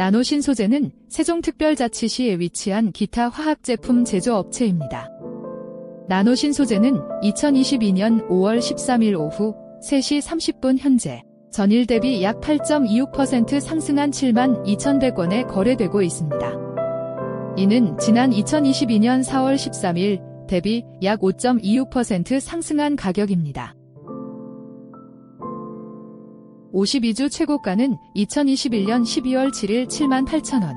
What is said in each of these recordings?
나노신 소재는 세종특별자치시에 위치한 기타 화학제품 제조업체입니다. 나노신 소재는 2022년 5월 13일 오후 3시 30분 현재 전일 대비 약 8.26% 상승한 7만 2,100원에 거래되고 있습니다. 이는 지난 2022년 4월 13일 대비 약 5.26% 상승한 가격입니다. 52주 최고가는 2021년 12월 7일 7만 8천원.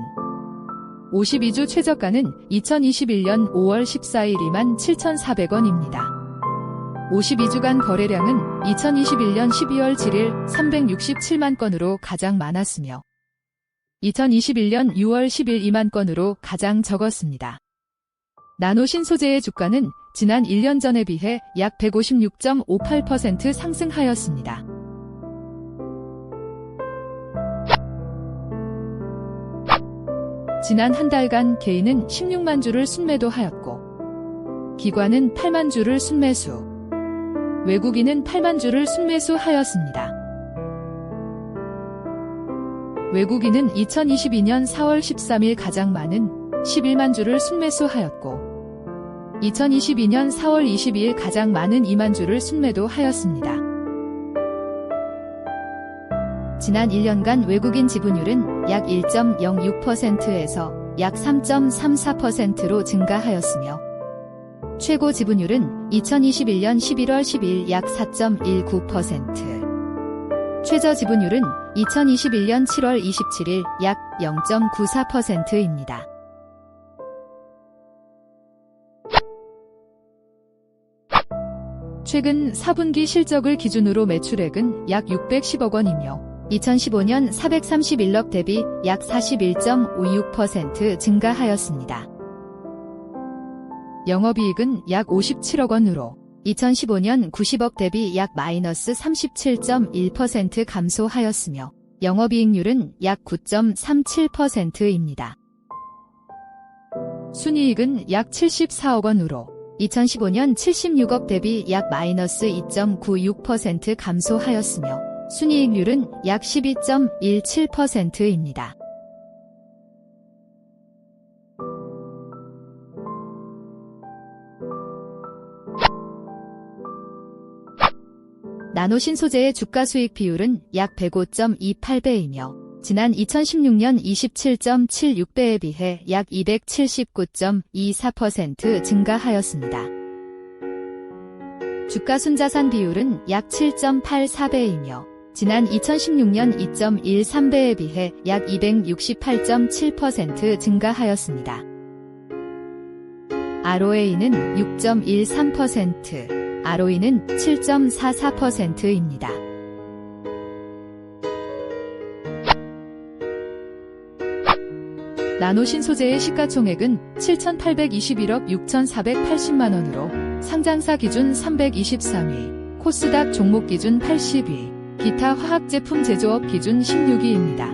52주 최저가는 2021년 5월 14일 2만 7,400원입니다. 52주간 거래량은 2021년 12월 7일 367만 건으로 가장 많았으며 2021년 6월 10일 2만 건으로 가장 적었습니다. 나노 신 소재의 주가는 지난 1년 전에 비해 약 156.58% 상승하였습니다. 지난 한 달간 개인은 16만 주를 순매도하였고 기관은 8만 주를 순매수, 외국인은 8만 주를 순매수하였습니다. 외국인은 2022년 4월 13일 가장 많은 11만 주를 순매수하였고 2022년 4월 22일 가장 많은 2만 주를 순매도하였습니다. 지난 1년간 외국인 지분율은 약 1.06%에서 약 3.34%로 증가하였으며 최고 지분율은 2021년 11월 10일 약 4.19%, 최저 지분율은 2021년 7월 27일 약 0.94%입니다. 최근 4분기 실적을 기준으로 매출액은 약 610억 원이며 2015년 431억 대비 약 41.56% 증가하였습니다. 영업이익은 약 57억 원으로 2015년 90억 대비 약 마이너스 37.1% 감소하였으며 영업이익률은 약 9.37%입니다. 순이익은 약 74억 원으로 2015년 76억 대비 약 마이너스 2.96% 감소하였으며 순이익률은 약 12.17%입니다. 나노신 소재의 주가 수익 비율은 약 105.28배이며 지난 2016년 27.76배에 비해 약 279.24% 증가하였습니다. 주가 순자산 비율은 약 7.84배이며 지난 2016년 2.13배에 비해 약 268.7% 증가하였습니다. ROA는 6.13%, ROE는 7.44%입니다. 나노신 소재의 시가총액은 7,821억 6,480만원으로 상장사 기준 323위, 코스닥 종목 기준 80위, 기타 화학제품 제조업 기준 16위입니다.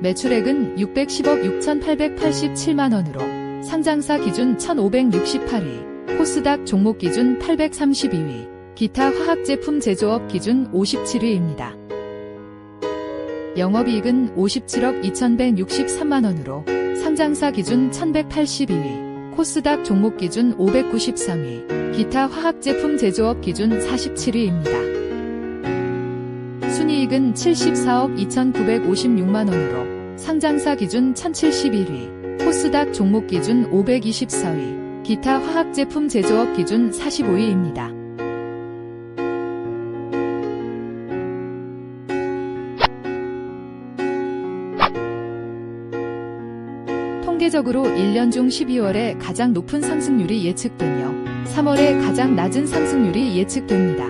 매출액은 610억 6,887만원으로 상장사 기준 1,568위, 코스닥 종목 기준 832위, 기타 화학제품 제조업 기준 57위입니다. 영업이익은 57억 2,163만원으로 상장사 기준 1,182위, 코스닥 종목 기준 593위, 기타 화학제품 제조업 기준 47위입니다. 순이익은 74억 2,956만원으로 상장사 기준 1,071위, 코스닥 종목 기준 524위, 기타 화학제품 제조업 기준 45위입니다. 통계적으로 1년 중 12월에 가장 높은 상승률이 예측되며 3월에 가장 낮은 상승률이 예측됩니다.